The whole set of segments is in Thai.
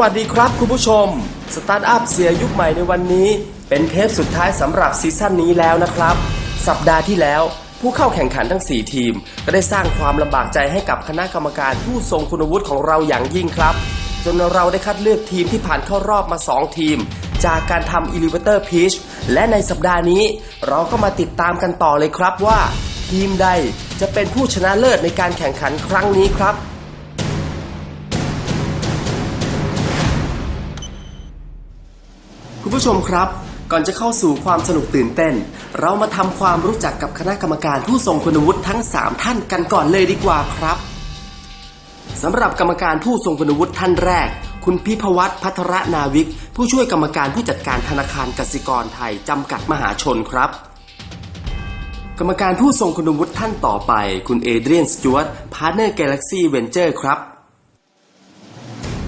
วัสดีครับคุณผู้ชม สตาร์ทอัพเสียยุคใหม่ในวันนี้ เป็นเทปสุดท้ายสำหรับซีซั่นนี้แล้วนะครับ สัปดาห์ที่แล้ว ผู้เข้าแข่งขันทั้ง 4 ทีม ก็ได้สร้างความลำบากใจให้กับคณะกรรมการผู้ทรงคุณวุฒิของเราอย่างยิ่งครับ จนเราได้คัดเลือกทีมที่ผ่านเข้ารอบมา 2 ทีม จากการทำ Elevator Pitch และในสัปดาห์นี้ เราก็มาติดตามกันต่อเลยครับว่า ทีมใดจะเป็นผู้ชนะเลิศในการแข่งขันครั้งนี้ครับ คุณผู้ชมครับ ก่อนจะเข้าสู่ความสนุกตื่นเต้น เรามาทำความรู้จักกับคณะกรรมการผู้ทรงคุณวุฒิทั้ง 3 ท่านกันก่อนเลยดีกว่าครับสำหรับกรรมการผู้ทรงคุณวุฒิท่านแรก คุณพิพวัตรพัทรนาวิก ผู้ช่วยกรรมการผู้จัดการธนาคารกสิกรไทย จำกัดมหาชนครับ กรรมการผู้ทรงคุณวุฒิท่านต่อไป คุณเอเดรียนสจวตพาร์เนอร์กาแล็กซี่เวนเจอร์ครับ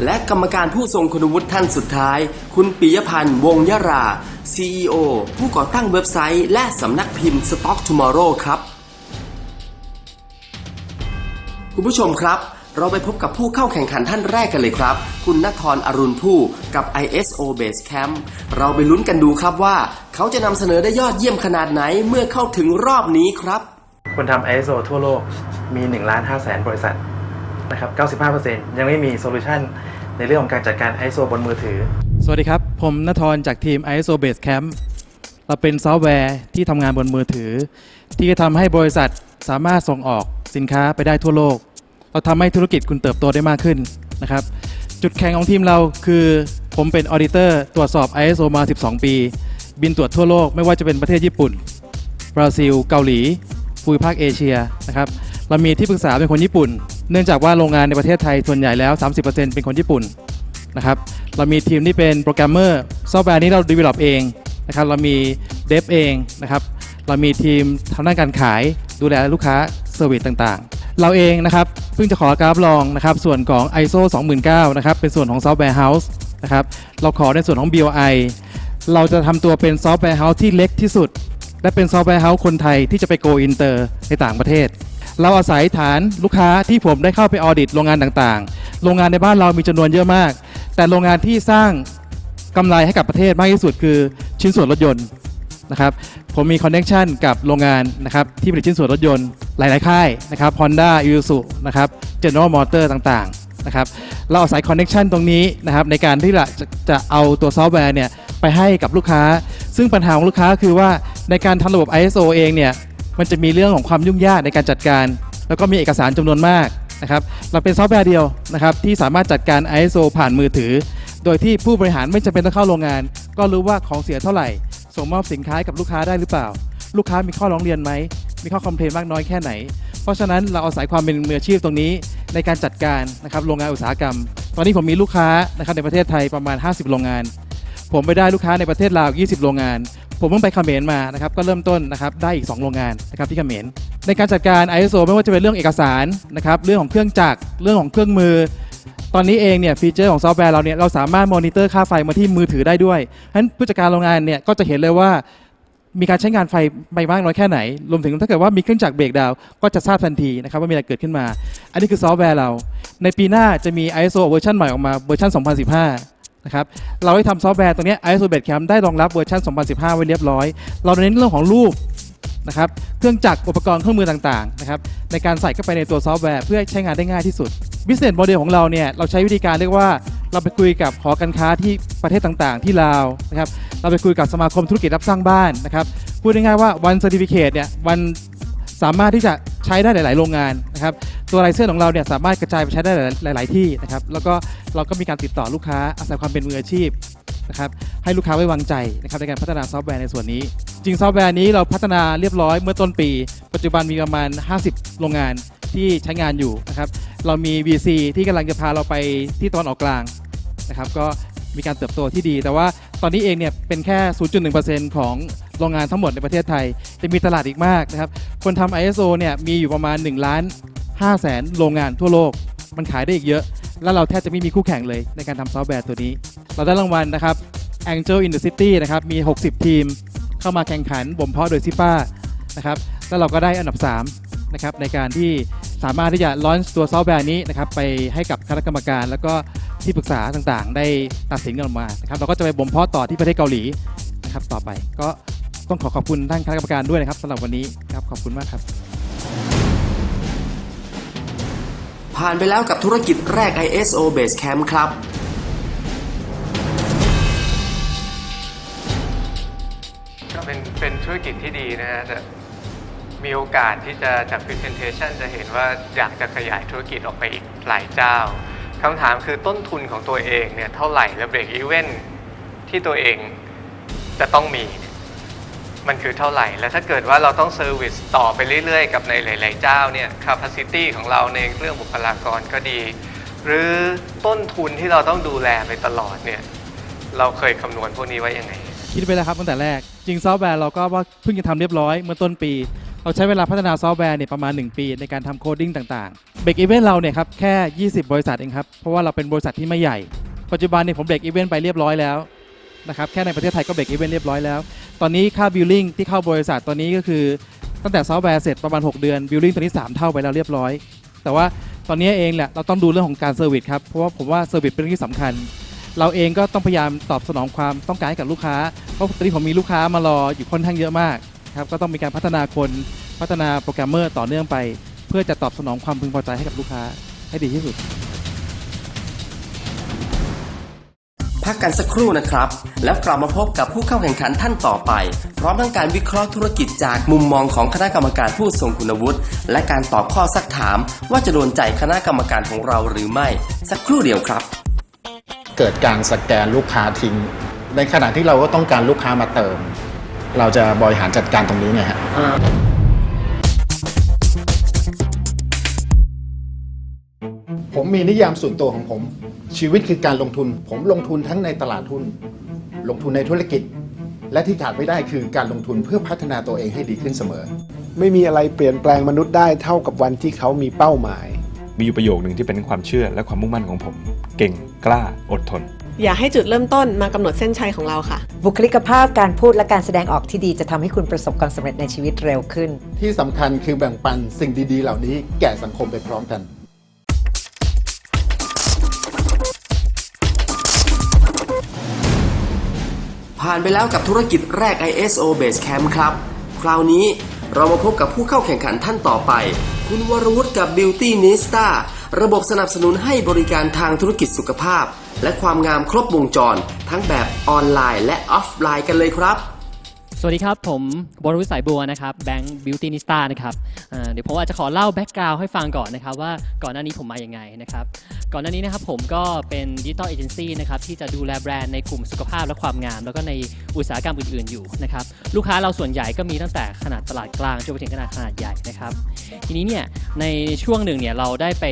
และกรรมการผู้ทรงคุณวุฒิท่านสุดท้าย คุณปิยพันธ์วงยรา CEO ผู้ก่อตั้งเว็บไซต์ และสำนักพิมพ์ Stock Tomorrow ครับ คุณผู้ชมครับ เราไปพบกับผู้เข้าแข่งขันท่านแรกกันเลยครับ คุณนทรอรุณผู้กับ ISO Base Camp เราไปลุ้นกันดูครับว่า เขาจะนำเสนอได้ยอดเยี่ยมขนาดไหนเมื่อเข้าถึงรอบนี้ครับ คนทำ ISO ทั่วโลกมี1ล้าน5แสนบริษัท นะครับ 95%ยังไม่มีโซลูชันในเรื่องของการจัดการ ISO บนมือถือ สวัสดีครับ ผมนทรจากทีม ISO Base Camp เราเป็นซอฟต์แวร์ที่ทำงานบนมือถือ ที่จะทำให้บริษัทสามารถส่งออกสินค้าไปได้ทั่วโลก เราทำให้ธุรกิจคุณเติบโตได้มากขึ้นนะครับ จุดแข็งของทีมเราคือผมเป็นออ d ดิเตอร์ตรวจสอบ ISO มา 12 ปี บินตรวจทั่วโลกไม่ว่าจะเป็นประเทศญี่ปุ่น บราซิล เกาหลีภูมิภาคเอเชียนะครับ เรามีที่ปรึกษาเป็นคนญี่ปุ่น เนื่องจากว่าโรงงานในประเทศไทยส่วนใหญ่แล้ว 30%เป็นคนญี่ปุ่นนะครับ เรามีทีมที่เป็นโปรแกรมเมอร์ซอฟต์แวร์นี้เรา develop เองนะครับ เรามีเดฟเองนะครับ เรามีทีมทางด้านการขายดูแลลูกค้าเซอร์วิสต่างๆ เราเองนะครับเพิ่งจะขอการรับรองนะครับส่วนของ ISO 29000นะครับเป็นส่วนของซอฟต์แวร์เฮาส์นะครับ เราขอในส่วนของ BOI เราจะทำตัวเป็นซอฟต์แวร์เฮาส์ที่เล็กที่สุด และเป็นซอฟต์แวร์เฮาส์คนไทยที่จะไปโกอินเตอร์ในต่างประเทศ เราอาศัยฐานลูกค้าที่ผมได้เข้าไปออดิตโรงงานต่างๆ โรงงานในบ้านเรามีจำนวนเยอะมาก แต่โรงงานที่สร้างกำไรให้กับประเทศมากที่สุดคือชิ้นส่วนรถยนต์นะครับผมมีคอนเน็ชันกับโรงงานนะครับที่ผลิตชิ้นส่วนรถยนต์หลาย ๆ ค่ายนะครับ Honda i s u z u นะครับ General Motor ต่างๆนะครับเราอาศัยคอนเน็ชันตรงนี้นะครับในการที่จะจะจะเอาตัวซอฟต์แวร์เนี่ยไปให้กับลูกค้า ซึ่งปัญหาของลูกค้าคือว่าในการทำระบบ ISO เองเนี่ย มันจะมีเรื่องของความยุ่งยากในการจัดการ แล้วก็มีเอกสารจำนวนมากนะครับเราเป็นซอฟต์แวร์เดียวนะครับที่สามารถจัดการ ISO ผ่านมือถือ โดยที่ผู้บริหารไม่จำเป็นต้องเข้าโรงงาน ก็รู้ว่าของเสียเท่าไหร่ ส่งมอบสินค้าให้กับลูกค้าได้หรือเปล่า ลูกค้ามีข้อร้องเรียนไหม มีข้อคอมเพลนมากน้อยแค่ไหน เพราะฉะนั้นเราอาศัยความเป็นมืออาชีพตรงนี้ในการจัดการนะครับโรงงานอุตสาหกรรม ตอนนี้ผมมีลูกค้านะครับในประเทศไทยประมาณ 50 โรงงาน ผมไปได้ลูกค้าในประเทศลาว 20 โรงงาน ผมเพิ่งไปเขมรมานะครับก็เริ่มต้นนะครับได้อีก 2 โรงงานนะครับที่เขมรในการจัดการ ISO ไม่ว่าจะเป็นเรื่องเอกสารนะครับเรื่องของเครื่องจักรเรื่องของเครื่องมือ ตอนนี้เองเนี่ยฟีเจอร์ของซอฟต์แวร์เราเนี่ยเราสามารถมอนิเตอร์ค่าไฟมาที่มือถือได้ด้วยฉะนั้นผู้จัดการโรงงานเนี่ยก็จะเห็นเลยว่ามีการใช้งานไฟไปมากน้อยแค่ไหน รวมถึงถ้าเกิดว่ามีเครื่องจักรเบรกดาว ก็จะทราบทันทีนะครับว่ามีอะไรเกิดขึ้นมา อันนี้คือซอฟต์แวร์เรา ในปีหน้าจะมี ISO เวอร์ชันใหม่ออกมาเวอร์ชัน2015 นะครับเราได้ทำซอฟต์แวร์ตัวนี้ ISO b a s e Camp ได้รองรับเวอร์ชัน 2015 ไว้เรียบร้อย เราเน้นเรื่องของรูปนะครับเครื่องจักรอุปกรณ์เครื่องมือต่างๆนะครับในการใส่เข้าไปในตัวซอฟต์แวร์เพื่อใช้งานได้ง่ายที่สุด Business Model ของเราเนี่ยเราใช้วิธีการเรียกว่าเราไปคุยกับหอการค้าที่ประเทศต่างๆ ที่ลาวนะครับเราไปคุยกับสมาคมธุรกิจรับสร้างบ้านนะครับพูดง่ายๆว่าวัน Certificate เนี่ยวันสามารถที่จะ ใช้ได้หลาย ๆ โรงงานนะครับตัวไลเซนส์ของเราเนี่ยสามารถกระจายไปใช้ได้หลาย ๆ ที่นะครับแล้วก็เราก็มีการติดต่อลูกค้าอาศัยความเป็นมืออาชีพนะครับให้ลูกค้าไว้วางใจนะครับในการพัฒนาซอฟต์แวร์ในส่วนนี้ จริงซอฟต์แวร์นี้เราพัฒนาเรียบร้อยเมื่อต้นปี ปัจจุบันมีประมาณ 50 โรงงานที่ใช้งานอยู่นะครับเรามี VC ที่กำลังจะพาเราไปที่ตะวันออกกลางนะครับก็มีการเติบโตที่ดี แต่ว่า ตอนนี้เองเนี่ยเป็นแค่ 0.1%ของโรงงานทั้งหมดในประเทศไทย จะมีตลาดอีกมากนะครับ คนทำ ISO เนี่ยมีอยู่ประมาณ1ล้าน5แสนโรงงานทั่วโลก มันขายได้อีกเยอะ แล้วเราแทบจะไม่มีคู่แข่งเลยในการทำซอฟต์แวร์ตัวนี้ เราได้รางวัลนะครับ Angel in the City นะครับมี 60 ทีม เข้ามาแข่งขันบ่มเพาะโดยซิป้านะครับแล้วเราก็ได้อันดับ3นะครับในการที่สามารถที่จะลอนตัวซอฟต์แวร์นี้นะครับไปให้กับคณะกรรมการ แล้วก็ ที่ปรึกษาต่างๆ ได้ตัดสินกันออกมานะครับเราก็จะไปบ่มเพาะต่อที่ประเทศเกาหลีนะครับต่อไปก็ต้องขอขอบคุณท่านคณะกรรมการด้วยนะครับสำหรับวันนี้ครับขอบคุณมากครับ ผ่านไปแล้วกับธุรกิจแรก ISO Base Camp ครับ ก็เป็นเป็นธุรกิจที่ดีนะฮะแต่มีโอกาสที่จะจาก Presentation จะเห็นว่าอยากจะขยายธุรกิจออกไปอีกหลายเจ้า คำถามคือต้นทุนของตัวเองเนี่ยเท่าไหร่และเบรกอีเวนที่ตัวเองจะต้องมี มันคือเท่าไหร่ และถ้าเกิดว่าเราต้องเซอร์วิสต่อไปเรื่อยๆ กับในหลาย ๆ เจ้าเนี่ย capacity ของเราในเรื่องบุคลากรก็ดี หรือต้นทุนที่เราต้องดูแลไปตลอดเนี่ยเราเคยคำนวณพวกนี้ไว้ยังไง คิดไปแล้วครับตั้งแต่แรก จริงซอฟต์แวร์เราก็ว่าเพิ่งจะทำเรียบร้อยเมื่อต้นปี เราใช้เวลาพัฒนาซอฟต์แวร์เนี่ยประมาณ 1 ปีในการทำโคดดิ้งต่างๆ เบรกอีเวนต์เราเนี่ยครับแค่ 20 บริษัทเองครับ เพราะว่าเราเป็นบริษัทที่ไม่ใหญ่ ปัจจุบันเนี่ยผมเบรกอีเวนต์ไปเรียบร้อยแล้วนะครับแค่ในประเทศไทยก็เบรกอีเวนต์เรียบร้อยแล้ว ตอนนี้ค่าบิลลิ่งที่เข้าบริษัทตอนนี้ก็คือ ตั้งแต่ซอฟต์แวร์เสร็จประมาณ 6 เดือนบิลลิ่งตอนนี้ 3 เท่าไปแล้วเรียบร้อย แต่ว่าตอนนี้เองแหละเราต้องดูเรื่องของการเซอร์วิสครับเพราะว่าผมว่าเซอร์วิสเป็นเรื่องที่สำคัญเราเองก็ต้องพยายามตอบสนองความต้องการให้กับลูกค้า เพราะตอนนี้ผมมีลูกค้ามารออยู่ค่อนข้างเยอะมาก ครับก็ต้องมีการพัฒนาคนพัฒนาโปรแกรมเมอร์ต่อเนื่องไป เพื่อจะตอบสนองความพึงพอใจให้กับลูกค้าให้ดีที่สุด พักกันสักครู่นะครับ แล้วกลับมาพบกับผู้เข้าแข่งขันท่านต่อไป พร้อมทั้งการวิเคราะห์ธุรกิจจากมุมมองของคณะกรรมการผู้ทรงคุณวุฒิและการตอบข้อสักถาม ว่าจะโดนใจคณะกรรมการของเราหรือไม่ สักครู่เดียวครับ เกิดการสแกนลูกค้าทิ้ง ในขณะที่เราก็ต้องการลูกค้ามาเติม เราจะบริหารจัดการตรงนี้ไงฮะผมมีนิยามส่วนตัวของผม ชีวิตคือการลงทุน ผมลงทุนทั้งในตลาดหุ้น ลงทุนในธุรกิจ และที่ขาดไม่ได้คือการลงทุนเพื่อพัฒนาตัวเองให้ดีขึ้นเสมอ ไม่มีอะไรเปลี่ยนแปลงมนุษย์ได้เท่ากับวันที่เขามีเป้าหมาย มีอยู่ประโยคหนึ่งที่เป็นความเชื่อและความมุ่งมั่นของผม เก่งกล้าอดทน อย่าให้จุดเริ่มต้นมากำหนดเส้นชัยของเราค่ะ บุคลิกภาพการพูดและการแสดงออกที่ดีจะทำให้คุณประสบความสำเร็จในชีวิตเร็วขึ้น ที่สำคัญคือแบ่งปันสิ่งดีๆ เหล่านี้แก่สังคมไปพร้อมกันผ่านไปแล้วกับธุรกิจแรก ISO Base Camp ครับ คราวนี้เรามาพบกับผู้เข้าแข่งขันท่านต่อไป คุณวรวุฒิกับ Beauty Nista ระบบสนับสนุนให้บริการทางธุรกิจสุขภาพ และความงามครบวงจร ทั้งแบบออนไลน์และออฟไลน์กันเลยครับ สวัสดีครับ ผมบรวุฒิสายบัวนะครับแบงค์บิวตี้นิสตานะครับเดี๋ยวผมอาจจะขอเล่าแบ็กกราวให้ฟังก่อนนะครับ ว่าก่อนหน้านี้ผมมาอย่างไงนะครับ ก่อนหน้านี้นะครับผมก็เป็นดิจิตอลเอเจนซี่นะครับที่จะดูแลแบรนด์ในกลุ่มสุขภาพและความงาม แล้วก็ในอุตสาหกรรมอื่นๆอยู่นะครับ ลูกค้าเราส่วนใหญ่ก็มีตั้งแต่ขนาดตลาดกลางจนไปถึงขนาดขนาดใหญ่นะครับ ทีนี้เนี่ยในช่วงหนึ่งเนี่ยเราได้ไป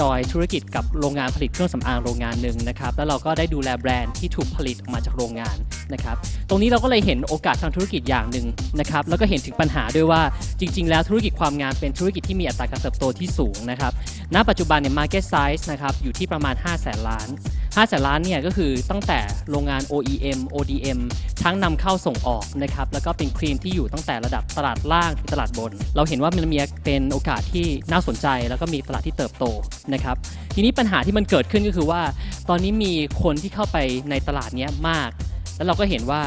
จอยธุรกิจกับโรงงานผลิตเครื่องสำอางโรงงานหนึ่งนะครับแล้วเราก็ได้ดูแลแบรนด์ที่ถูกผลิตออกมาจากโรงงาน นะครับตรงนี้เราก็เลยเห็นโอกาสทางธุรกิจอย่างหนึ่งนะครับแล้วก็เห็นถึงปัญหาด้วยว่าจริง ๆ แล้วธุรกิจความงามเป็นธุรกิจที่มีอัตราการเติบโตที่สูงนะครับณปัจจุบันเนี่ย market size นะครับอยู่ที่ประมาณ 5 0 0แสนล้าน5แสนล้านเนี่ยก็คือตั้งแต่โรงงาน OEM ODM ทั้งนำเข้าส่งออกนะครับแล้วก็เป็นครีมที่อยู่ตั้งแต่ระดับตลาดล่างถึงตลาดบน เราเห็นว่ามันมีเป็นโอกาสที่น่าสนใจ แล้วก็มีตลาดที่เติบโตนะครับทีนี้ปัญหาที่มันเกิดขึ้นก็คือว่า ตอนนี้มีคนที่เข้าไปในตลาดนี้มาก แล้วเราก็เห็นว่า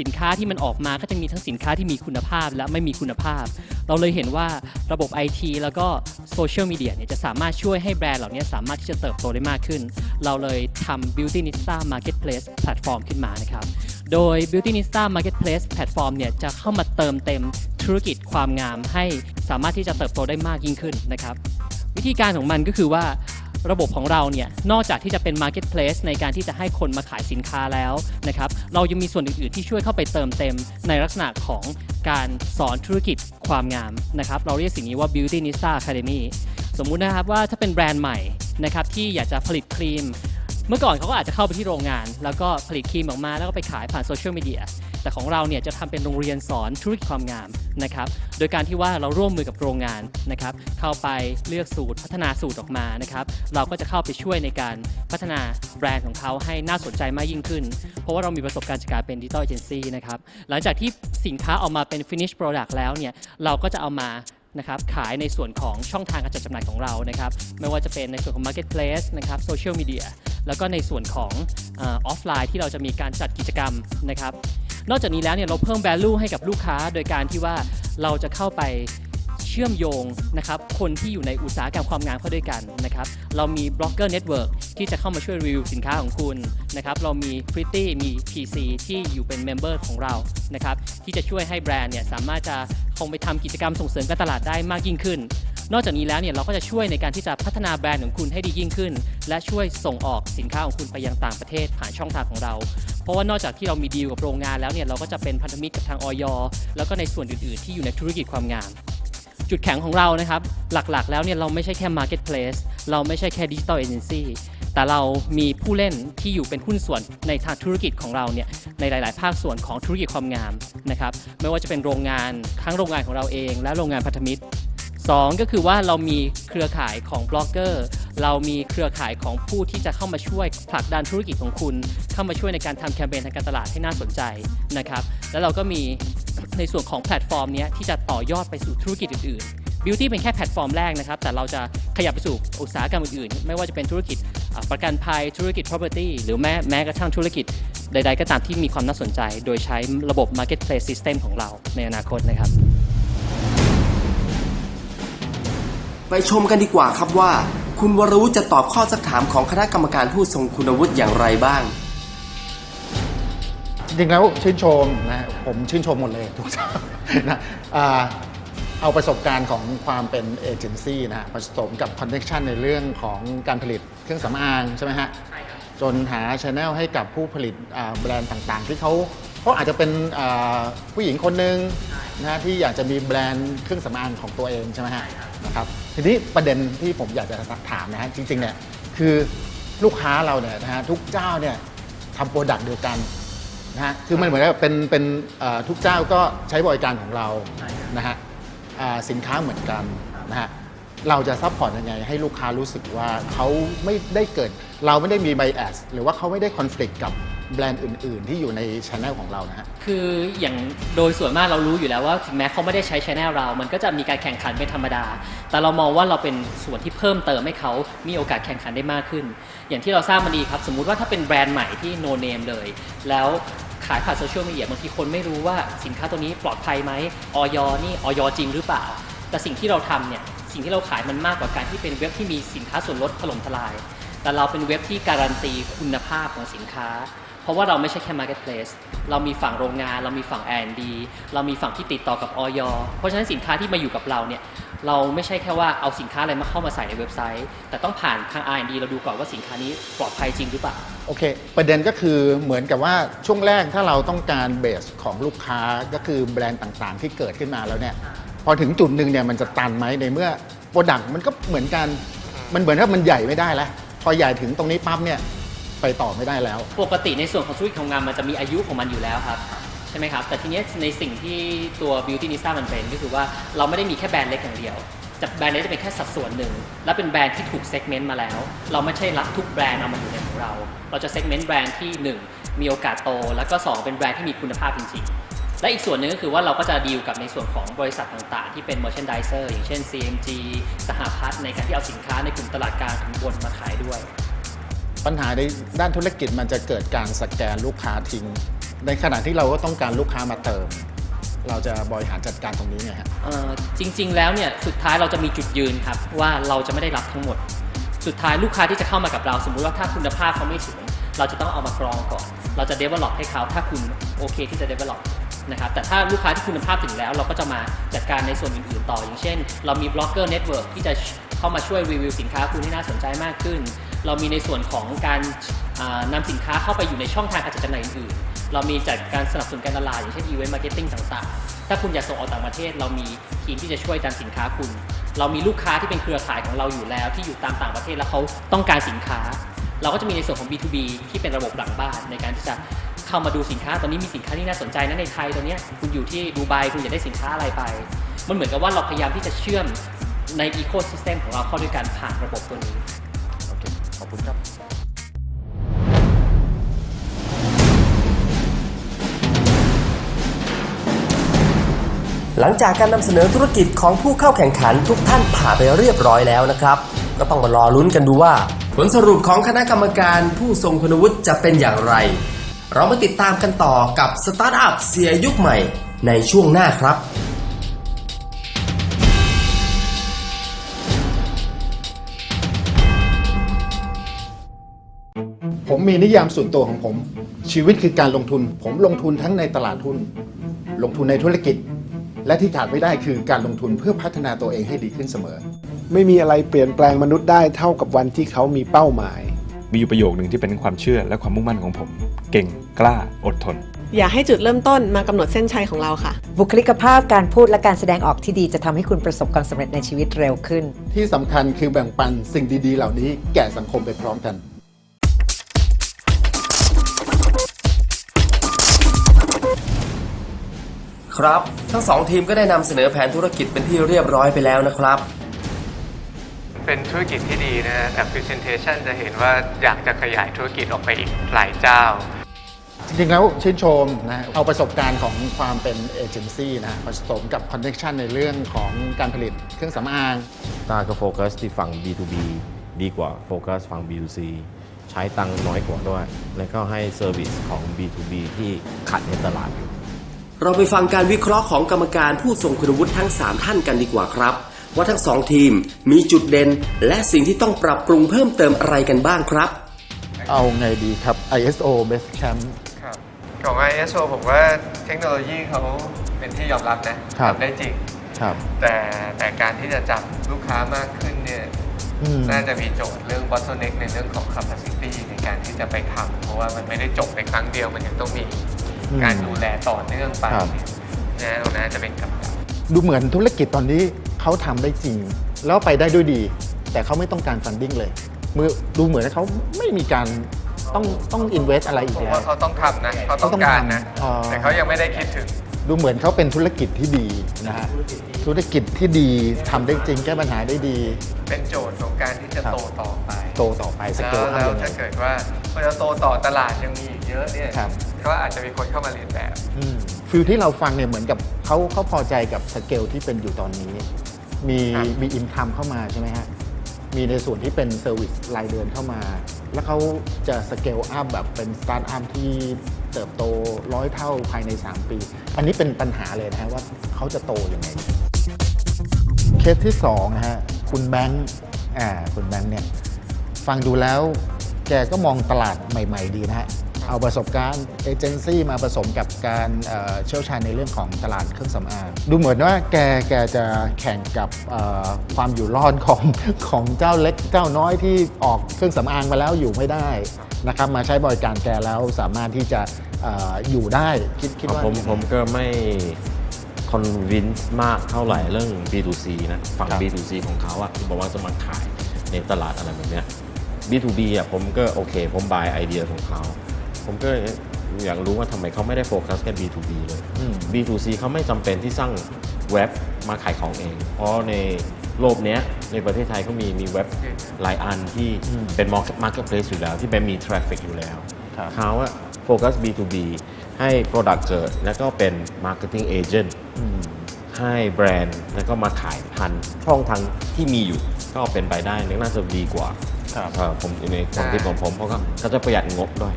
สินค้าที่มันออกมาก็จะมีทั้งสินค้าที่มีคุณภาพและไม่มีคุณภาพ เราเลยเห็นว่าระบบ IT แล้วก็โซเชียลมีเดียเนี่ยจะสามารถช่วยให้แบรนด์เหล่านี้สามารถที่จะเติบโตได้มากขึ้น เราเลยทำ Beauty Nista Marketplace Platform ขึ้นมานะครับ โดย Beauty Nista Marketplace Platform เนี่ยจะเข้ามาเติมเต็มธุรกิจความงามให้สามารถที่จะเติบโตได้มากยิ่งขึ้นนะครับ วิธีการของมันก็คือว่า ระบบของเราเนี่ยนอกจากที่จะเป็น Marketplace ในการที่จะให้คนมาขายสินค้าแล้วนะครับเรายังมีส่วนอื่นๆที่ช่วยเข้าไปเติมเต็มในลักษณะของการสอนธุรกิจความงามนะครับเราเรียกสิ่งนี้ว่า Beauty Nista Academy สมมุตินะครับว่าถ้าเป็นแบรนด์ใหม่นะครับที่อยากจะผลิตครีม เมื่อก่อนเขาก็อาจจะเข้าไปที่โรงงาน แล้วก็ผลิตครีมออกมาแล้วก็ไปขายผ่านโซเชียลมีเดีย แต่ของเราเนี่ยจะทำเป็นโรงเรียนสอนธุรกิจความงามนะครับ โดยการที่ว่าเราร่วมมือกับโรงงานนะครับ เข้าไปเลือกสูตรพัฒนาสูตรออกมานะครับ เราก็จะเข้าไปช่วยในการพัฒนาแบรนด์ของเขาให้น่าสนใจมากยิ่งขึ้น เพราะว่าเรามีประสบการณ์จากการเป็นดิจิทัลเอเจนซี่นะครับ หลังจากที่สินค้าออกมาเป็น finish product แล้วเนี่ย เราก็จะเอามา นะครับขายในส่วนของช่องทางการจัดจำหน่ายของเรานะครับไม่ว่าจะเป็นในส่วนของ Marketplace นะครับโซเชียลมีเดียแล้วก็ในส่วนของออฟไลน์ที่เราจะมีการจัดกิจกรรมนะครับนอกจากนี้แล้วเนี่ยเราเพิ่ม value ให้กับลูกค้า โดยการที่ว่าเราจะเข้าไปเชื่อมโยงนะครับคนที่อยู่ในอุตสาหกรรมความงามเข้าด้วยกันนะครับเรามีบล็อกเกอร์เน็ตเวิร์กที่จะเข้ามาช่วยรีวิวสินค้าของคุณนะครับเรามี Pretty มี PC ที่อยู่เป็นเมมเบอร์ของเรานะครับที่จะช่วยให้แบรนด์เนี่ยสามารถจะ คงไปทำกิจกรรมส่งเสริมการตลาดได้มากยิ่งขึ้น นอกจากนี้แล้วเนี่ยเราก็จะช่วยในการที่จะพัฒนาแบรนด์ของคุณให้ดียิ่งขึ้น และช่วยส่งออกสินค้าของคุณไปยังต่างประเทศผ่านช่องทางของเรา เพราะว่านอกจากที่เรามีดีลกับโรงงานแล้วเนี่ยเราก็จะเป็นพันธมิตรกับทางออยแล้วก็ในส่วนอื่นๆ ที่อยู่ในธุรกิจความงามจุดแข็งของเรานะครับ หลักๆ แล้วเนี่ยเราไม่ใช่แค่ Marketplace เราไม่ใช่แค่ Digital Agency แต่เรามีผู้เล่นที่อยู่เป็นหุ้นส่วนในทางธุรกิจของเราเนี่ยในหลาย ๆ ภาคส่วนของธุรกิจความงามนะครับไม่ว่าจะเป็นโรงงานทั้งโรงงานของเราเอง และโรงงานพันธมิตรสองก็คือว่าเรามีเครือข่ายของบล็อกเกอร์ เรามีเครือข่ายของผู้ที่จะเข้ามาช่วยผลักดันธุรกิจของคุณ เข้ามาช่วยในการทำแคมเปญทางการตลาดให้น่าสนใจนะครับ แล้วเราก็มีในส่วนของแพลตฟอร์มเนี้ยที่จะต่อยอดไปสู่ธุรกิจอื่น ๆ Beauty เป็นแค่แพลตฟอร์มแรกนะครับ แต่เราจะขยับไปสู่อุตสาหกรรมอื่นๆ ไม่ว่าจะเป็นธุรกิจอ่าประกันภัยธุรกิจ property หรือแม้แม้กระทั่งธุรกิจใด ๆ ก็ตามที่มีความน่าสนใจ โดยใช้ระบบ marketplace system ของเราในอนาคตนะครับ ไปชมกันดีกว่าครับว่า คุณวรุจะตอบข้อสักถามของคณะกรรมการผู้ทรงคุณวุฒิอย่างไรบ้างจริงๆแล้วชื่นชมนะผมชื่นชมหมดเลยทุกเจ้านะอ่า เอาประสบการณ์ของความเป็นเอเจนซี่นะฮะผสมกับคอนเน t ชันในเรื่องของการผลิตเครื่องสำอางใช่ไหมฮะจนหาช n แนลให้กับผู้ผลิตอ่าแบรนด์ต่างๆ ที่เขาเขาอาจจะเป็นอ่าผู้หญิงคนหนึ่งนะฮะที่อยากจะมีแบรนด์เครื่องสำอางของตัวเองใช่ไหมฮะนะครับทีนี้ประเด็นที่ผมอยากจะถามนะฮะจริงๆเนี่ยคือลูกค้าเราเนี่ยนะฮะทุกเจ้าเนี่ยทำโปรดักต์เดียวกันนะฮะคือมันเหมือนกับเป็นเป็นเอ่อทุกเจ้าก็ใช้บริการของเรานะฮะอ่า สินค้าเหมือนกันนะฮะเราจะซัพพอร์ตยังไงให้ลูกค้ารู้สึกว่าเขาไม่ได้เกิด เราไม่ได้มีไบแอสหรือว่าเขาไม่ได้คอน FLICT กับแบรนด์อื่น ๆ ที่อยู่ในช anel ของเรานะฮะ คืออย่างโดยส่วนมากเรารู้อยู่แล้วว่าถึงแม้เขาไม่ได้ใช้ช anel เรา มันก็จะมีการแข่งขันเป็นธรรมดา แต่เรามองว่าเราเป็นส่วนที่เพิ่มเติมให้เขามีโอกาสแข่งขันได้มากขึ้น อย่างที่เราทราบมาดีครับ สมมุติว่าถ้าเป็นแบรนด์ใหม่ที่ no name เลย แล้ว ขายผ่านโซเชียลมีเดียบางทีคนไม่รู้ว่าสินค้าตัวนี้ปลอดภัยไหมออยนี่ออยจริงหรือเปล่า แต่สิ่งที่เราทำเนี่ยสิ่งที่เราขายมันมากกว่าการที่เป็นเว็บที่มีสินค้าส่วนลดถล่มทลาย แต่เราเป็นเว็บที่การันตีคุณภาพของสินค้า ราะว่าเราไม่ใช่แค่ Marketplace เรามีฝั่งโรงงาน เรามีฝั่ง R&D เรามีฝั่งที่ติดต่อกับออยเพราะฉะนั้นสินค้าที่มาอยู่กับเราเนี่ยเราไม่ใช่แค่ว่าเอาสินค้าอะไรมาเข้ามาใส่ในเว็บไซต์ แต่ต้องผ่านทาง R&D เราดูก่อนว่าสินค้านี้ปลอดภัยจริงหรือเปล่า โอเค ประเด็นก็คือเหมือนกับว่าช่วงแรกถ้าเราต้องการเบสของลูกค้าก็คือแบรนด์ต่างๆ ที่เกิดขึ้นมาแล้วเนี่ยพอถึงจุดหนึ่งเนี่ยมันจะตันไหมในเมื่อโปรดักต์มันก็เหมือนกันมันเหมือนว่ามันใหญ่ไม่ได้แล้วพอใหญ่ถึงตรงนี้ปั๊บเนี่ย ไปต่อไม่ได้แล้ว ปกติในส่วนของธุรกิจของงานมันจะมีอายุของมันอยู่แล้วครับ ใช่ไหมครับ แต่ทีเนี้ยในสิ่งที่ตัว Beauty Nista มันเป็นก็คือว่าเราไม่ได้มีแค่แบรนด์เล็กอย่างเดียวจะแบรนด์เล็กจะเป็นแค่สัดส่วนหนึ่ง และเป็นแบรนด์ที่ถูกเซกเมนต์มาแล้ว เราไม่ใช่รับทุกแบรนด์เอามาอยู่ในของเรา เราจะเซกเมนต์แบรนด์ที่ 1 มีโอกาสโต แล้วก็ 2 เป็นแบรนด์ที่มีคุณภาพจริงๆ และอีกส่วนหนึ่งก็คือว่าเราก็จะดีลกับในส่วนของบริษัทต่างๆ ที่เป็น merchandiser อย่างเช่น CMG สหพัฒน์ในการที่เอาสินค้าในกลุ่มตลาดกลางถึงบนมาขายด้วย ปัญหาในด้านธุรกิจมันจะเกิดการสแกนลูกค้าทิ้ง ในขณะที่เราก็ต้องการลูกค้ามาเติม เราจะบริหารจัดการตรงนี้ไงฮะเอ่อจริง ๆ แล้วเนี่ยสุดท้ายเราจะมีจุดยืนครับว่าเราจะไม่ได้รับทั้งหมด สุดท้ายลูกค้าที่จะเข้ามากับเรา สมมุติว่าถ้าคุณภาพเขาไม่สูงเราจะต้องเอามากรองก่อน เราจะ develop ให้เขาถ้าคุณโอเคที่จะ develop นะครับแต่ถ้าลูกค้าที่คุณภาพถึงแล้ว เราก็จะมาจัดการในส่วนอื่นๆต่อ อย่างเช่น เรามีบล็อกเกอร์เน็ตเวิร์กที่จะเข้ามาช่วยรีวิวสินค้าคุณให้น่าสนใจมากขึ้น เรามีในส่วนของการอ่านำสินค้าเข้าไปอยู่ในช่องทางการจัดจำหน่ายอื่นๆ เรามีจัดการสนับสนุนการตลาดอย่างเช่น event marketing ต่างๆ ถ้าคุณอยากส่งออกต่างประเทศ เรามีทีมที่จะช่วยดันสินค้าคุณ เรามีลูกค้าที่เป็นเครือข่ายของเราอยู่แล้ว ที่อยู่ตามต่างประเทศแล้วเขาต้องการสินค้า เราก็จะมีในส่วนของ B2B ที่เป็นระบบหลังบ้านในการที่จะเข้ามาดูสินค้า ตอนนี้มีสินค้าที่น่าสนใจนะในไทยตอนนี้คุณอยู่ที่ดูไบคุณอยากได้สินค้าอะไรไป มันเหมือนกับว่าเราพยายามที่จะเชื่อมในอีโค y ิสเต็มของเราเข้าด้วยกันผ่านระบบตัวนี้ ขอบคุณครับหลังจากการนำเสนอธุรกิจของผู้เข้าแข่งขันทุกท่านผ่านไปเรียบร้อยแล้วนะครับ ก็ต้องมารอลุ้นกันดูว่า ผลสรุปของคณะกรรมการผู้ทรงคุณวุฒิจะเป็นอย่างไร เรามาติดตามกันต่อกับสตาร์ทอัพเสียยุคใหม่ในช่วงหน้าครับ ผมมีนิยามส่วนตัวของผม ชีวิตคือการลงทุน ผมลงทุนทั้งในตลาดหุ้นลงทุนในธุรกิจ และที่ขาดไม่ได้คือการลงทุนเพื่อพัฒนาตัวเองให้ดีขึ้นเสมอ ไม่มีอะไรเปลี่ยนแปลงมนุษย์ได้เท่ากับวันที่เขามีเป้าหมาย มีอยู่ประโยคหนึ่งที่เป็นความเชื่อและความมุ่งมั่นของผม เก่งกล้าอดทน อย่าให้จุดเริ่มต้นมากำหนดเส้นชัยของเราค่ะ บุคลิกภาพการพูดและการแสดงออกที่ดีจะทำให้คุณประสบความสำเร็จในชีวิตเร็วขึ้น ที่สำคัญคือแบ่งปันสิ่งดีๆ เหล่านี้แก่สังคมไปพร้อมกัน ครับ ทั้งสองทีมก็ได้นำเสนอแผนธุรกิจเป็นที่เรียบร้อยไปแล้วนะครับ เป็นธุรกิจที่ดีนะฮะจาก presentation จะเห็นว่าอยากจะขยายธุรกิจออกไปอีกหลายเจ้า จริงๆแล้วชื่นชมนะเอาประสบการณ์ของความเป็นเอเจนซี่นะผสมกับคอนเน c ชันในเรื่องของการผลิตเครื่องสำอาง ต้าก็โฟกัสที่ฝั่ง B2B ดีกว่าโฟกัสฝั่ง B2C ใช้ตังค์น้อยกว่าด้วย แล้วก็ให้เซอร์วิสของ B2B ที่ขัดในตลาดอยู่ เราไปฟังการวิเคราะห์ของกรรมการผู้ทรงคุณวุฒิทั้ง 3 ท่านกันดีกว่าครับ ว่าทั้งสองทีมมีจุดเด่น และสิ่งที่ต้องปรับปรุงเพิ่มเติมอะไรกันบ้างครับ เอาไงดีครับ ISO Best Camp ครับของ ISO ผมว่าเทคโนโลยีเขาเป็นที่ยอมรับนะครับ ทำได้จริง ครับ แต่แต่การที่จะจับลูกค้ามากขึ้นเนี่ยอืม น่าจะมีโจทย์เรื่อง bottleneck ในเรื่องของ capacity ในการที่จะไปทำเพราะว่ามันไม่ได้จบในครั้งเดียวมันยังต้องมี อืมการดูแลต่อเนื่องไปครับ นะตรงนั้นจะเป็นกับดัก ดูเหมือนธุรกิจตอนนี้เขาทำได้จริง แล้วไปได้ด้วยดี แต่เขาไม่ต้องการฟันดิ้งเลยมือดูเหมือนว่าเขาไม่มีการต้องต้องอินเวสอะไรอีผกมแล้ว ว่าเขาต้องทำนะเขาต้องเขาต้องการนะทำอ๋อ แต่เขายังไม่ได้คิดถึง ดูเหมือนเขาเป็นธุรกิจที่ดีนะฮะธุรกิจที่ดีทำได้จริงแก้ปัญหาได้ดี เป็นโจทย์ของการที่จะครับ โตต่อไปโตต่อไปสแล้วเกลอัพแล้วยังไง ถ้าเกิดว่าพอเราโตต่อตลาดยังมีอีกเยอะเนี่ยครับ ก็อาจจะมีคนเข้ามาเรียนแบบ ฟิลที่เราฟังเนี่ยเหมือนกับเขาเขาพอใจกับสเกลที่เป็นอยู่ตอนนี้ มีครับ มีอินคัมเข้ามาใช่ไหมฮะ มีในส่วนที่เป็นเซอร์วิสรายเดือนเข้ามา แล้วเขาจะสเกลอัพแบบเป็นสตาร์ทอัพที่เติบโตร้อยเท่าภายใน 3 ปี อันนี้เป็นปัญหาเลยนะฮะว่าเขาจะโตยังไง เคสที่2นะฮะคุณแบงค์อ่าคุณแบงค์เนี่ย ฟังดูแล้วแกก็มองตลาดใหม่ ๆ ดีนะฮะ เอาประสบการณ์เอเจนซี่มาผสมกับการเอ่อเชี่ยวชาญในเรื่องของตลาดเครื่องสำอางดูเหมือนว่าแกแกจะแข่งกับเอ่อความอยู่รอดของของเจ้าเล็กเจ้าน้อยที่ออกเครื่องสำอางมาแล้วอยู่ไม่ได้นะครับมาใช้บริการแกแล้วสามารถที่จะเอ่ออยู่ได้คิดคิดว่าผมยังไงผมก็ไม่คอนวินส์มากเท่าไหร่เรื่อง B2C นะฝั่งครับ B2C ของเขาอะที่บอกว่าจะมาขายในตลาดอะไรแบบเนี้ย B2B อะผมก็โอเค ผมบายไอเดียของเขา ผมก็อยากรู้ว่าทำไมเขาไม่ได้โฟกัสแค่ B2B เลย อืม B2C เขาไม่จำเป็นที่สร้างเว็บมาขายของเอง เพราะในโลกเนี้ยในประเทศไทยเขามีมีเว็บหลายอันที่เป็น marketplace อยู่แล้ว ที่เป็นมี traffic อยู่แล้ว ครับ เขาอะโฟกัส B2B ให้ Product เกิด แล้วก็เป็น Marketing Agent ให้แบรนด์แล้วก็มาขายผ่านช่องทางที่มีอยู่ ก็เป็นไปได้น่าจะดีกว่า ครับเอ่อผมในความคิดของผมเพราะก็ก็จะประหยัดงบด้วย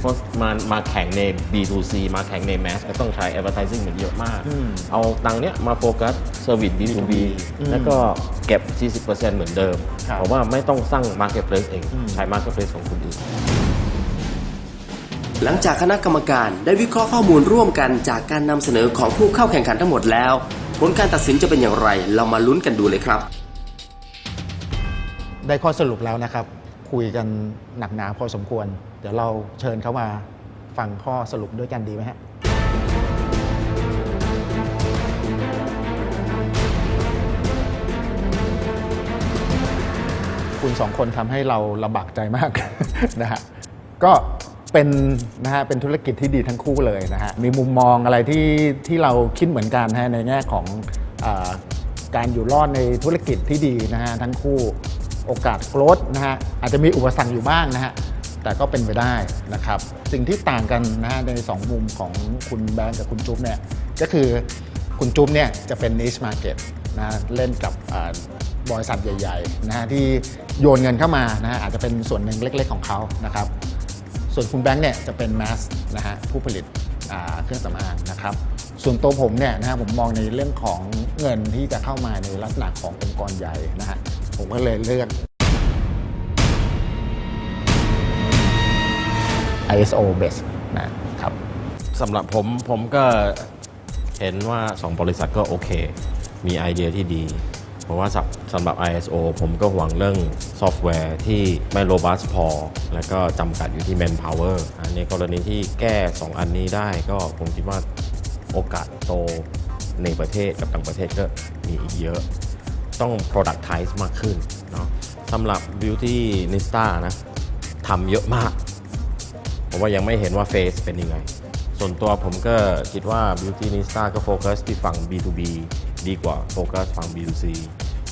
เพราะมามาแข่งใน B2C มาแข่งใน Mass ก็ต้องใช้ Advertising เหมือนเยอะมากอืมเอาตังค์เนี้ยมาโฟกัส Service B2B อืมแล้วก็เก็บ 40%เหมือนเดิมครับเพราะว่าไม่ต้องสร้าง Marketplace เองอืมใช้ Marketplace ของคนอื่น หลังจากคณะกรรมการได้วิเคราะห์ข้อมูลร่วมกันจากการนำเสนอของผู้เข้าแข่งขันทั้งหมดแล้ว ผลการตัดสินจะเป็นอย่างไร เรามาลุ้นกันดูเลยครับ ได้ข้อสรุปแล้วนะครับ คุยกันหนักหนาพอสมควร เดี๋ยวเราเชิญเขามาฟังข้อสรุปด้วยกันดีไหมฮะคุณสองคนทำให้เราลำบากใจมาก นะฮะก็เป็นนะฮะเป็นธุรกิจที่ดีทั้งคู่เลยนะฮะมีมุมมองอะไรที่ที่เราคิดเหมือนกันฮะในแง่ของอการอยู่รอดในธุรกิจที่ดีนะฮะทั้งคู่ โอกาสโกรธนะฮะอาจจะมีอุปสรรคอยู่บ้างนะฮะแต่ก็เป็นไปได้นะครับ สิ่งที่ต่างกันนะฮะในสองมุมของคุณแบงก์กับคุณจุ๊บเนี่ยก็คือคุณจุ๊บเนี่ยจะเป็น niche market นะเล่นกับบริษัทใหญ่ๆนะฮะที่โยนเงินเข้ามานะฮะอาจจะเป็นส่วนหนึ่งเล็กๆของเขานะครับส่วนคุณแบงค์เนี่ยจะเป็นแมสนะฮะผู้ผลิตเครื่องสำอางนะครับส่วนตัวผมเนี่ยนะฮะผมมองในเรื่องของเงินที่จะเข้ามาในลักษณะขององค์กรใหญ่นะฮะ ผมก็เลยเลือก ISO base นะครับสำหรับผมผมก็เห็นว่า 2 บริษัทก็โอเค มีไอเดียที่ดีเพราะว่าสำสำหรับ ISO ผมก็หวังเรื่องซอฟต์แวร์ที่ไม่ robust พอ แล้วก็จำกัดอยู่ที่ manpower อันนี้กรณีที่แก้ 2 อันนี้ได้ก็ผมคิดว่าโอกาสโตในประเทศกับต่างประเทศก็มีอีกเยอะ ต้อง productize มากขึ้นเนาะสำหรับ beauty nista นะทำเยอะมากผมว่ายังไม่เห็นว่าเฟสเป็นยังไง ส่วนตัวผมก็คิดว่า Beauty Nista ก็โฟกัสที่ฝั่ง B2B ดีกว่าโฟกัสฝั่ง B2C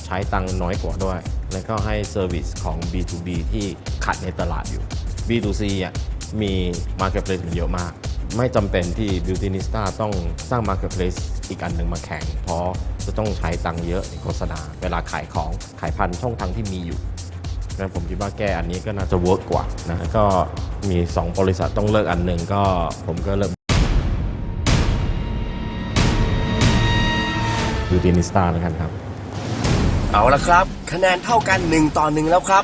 ใช้ตังค์น้อยกว่าด้วย แล้วก็ให้เซอร์วิสของ B2B ที่ขัดในตลาดอยู่ B2C อะมี Marketplace มันเยอะมาก ไม่จำเป็นที่ Beauty Nista ต้องสร้าง Marketplace อีกอันหนึ่งมาแข่ง เพราะจะต้องใช้ตังค์เยอะในโฆษณา เวลาขายของขายพันช่องทางที่มีอยู่งั้นผมคิดว่าแก้อันนี้ก็น่าจะเวิร์กกว่านะก็มี 2 บริษัทต้องเลิกอันหนึ่งก็ผมก็เลิกยูตินิสตาแล้วกันครับ เอาละครับ คะแนนเท่ากัน 1 ต่อ 1 แล้วครับ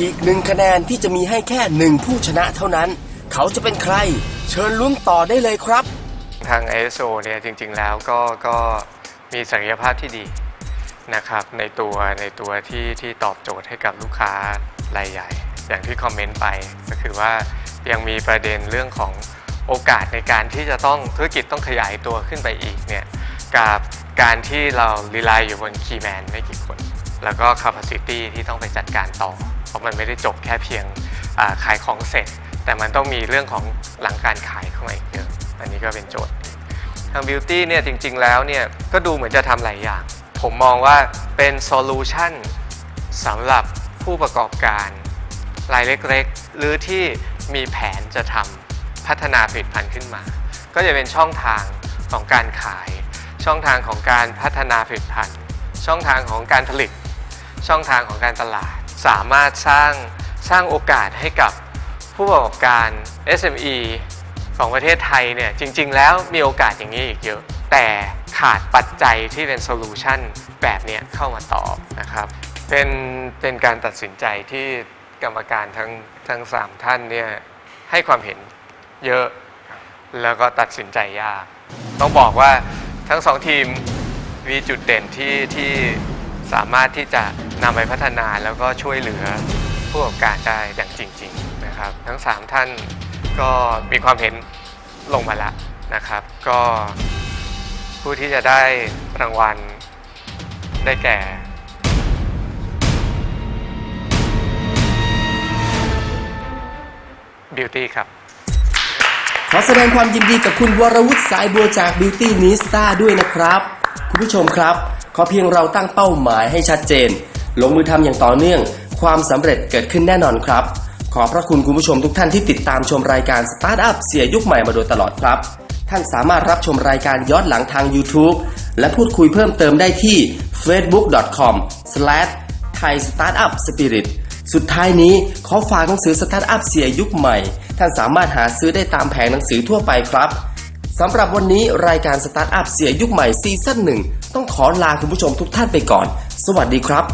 อีกหนึ่งคะแนนที่จะมีให้แค่หนึ่งผู้ชนะเท่านั้น เขาจะเป็นใคร เชิญลุ้นต่อได้เลยครับ ทาง ISO เนี่ยจริงๆแล้วก็ก็มีศักยภาพที่ดีนะครับในตัวในตัวที่ที่ตอบโจทย์ให้กับลูกค้ารายใหญ่ อย่างที่คอมเมนต์ไป ก็คือว่ายังมีประเด็นเรื่องของโอกาสในการที่จะต้องธุรกิจต้องขยายตัวขึ้นไปอีกเนี่ยกับการที่เราลีลายอยู่บนคีย์แมนไม่กี่คน แล้วก็ capacity ที่ต้องไปจัดการต่อ เพราะมันไม่ได้จบแค่เพียงขายของเสร็จ แต่มันต้องมีเรื่องของหลังการขายเข้ามาอีกเยอะอันนี้ก็เป็นโจทย์ทาง Beauty เนี่ยจริง ๆ แล้วเนี่ยก็ดูเหมือนจะทำหลายอย่าง ผมมองว่าเป็นโซลูชันสำหรับผู้ประกอบการรายเล็กๆ หรือที่มีแผนจะทำพัฒนาผลิตภัณฑ์ขึ้นมา ก็จะเป็นช่องทางของการขาย ช่องทางของการพัฒนาผลิตภัณฑ์ ช่องทางของการผลิต ช่องทางของการตลาด สามารถสร้างสร้างโอกาสให้กับ ผู้ประกอบการ SME ของประเทศไทยเนี่ยจริง ๆ แล้วมีโอกาสอย่างนี้อีกเยอะ แต่ขาดปัจจัยที่เป็นโซลูชันแบบเนี้ยเข้ามาตอบนะครับเป็นเป็นการตัดสินใจที่กรรมการทั้งทั้งสามท่านเนี่ยให้ความเห็นเยอะแล้วก็ตัดสินใจยาก ต้องบอกว่าทั้งสองทีมมีจุดเด่นที่ที่สามารถที่จะนำไปพัฒนาแล้วก็ช่วยเหลือผู้ประกอบการได้อย่างจริง ๆ นะครับ ทั้ง 3 ท่านก็มีความเห็นลงมาแล้วนะครับ ก็ผู้ที่จะได้รางวัลได้แก่ Beauty ครับ ขอแสดงความยินดีกับคุณวรวุฒิสายบัวจาก Beauty Nista ด้วยนะครับ คุณผู้ชมครับ ขอเพียงเราตั้งเป้าหมายให้ชัดเจน ลงมือทำอย่างต่อเนื่อง ความสำเร็จเกิดขึ้นแน่นอนครับ ขอบพระคุณคุณผู้ชมทุกท่านที่ติดตามชมรายการ Startup เสียยุคใหม่มาโดยตลอดครับ ท่านสามารถรับชมรายการย้อนหลังทาง YouTube และพูดคุยเพิ่มเติมได้ที่ facebook.com/thai startup spirit สุดท้ายนี้ขอฝากหนังสือสตาร์ทอัพเสียยุคใหม่ ท่านสามารถหาซื้อได้ตามแผงหนังสือทั่วไปครับสำหรับวันนี้รายการสตาร์ทอัพเสียยุคใหม่ซีซั่นหนึ่งต้องขอลาคุณผู้ชมทุกท่านไปก่อน สวัสดีครับ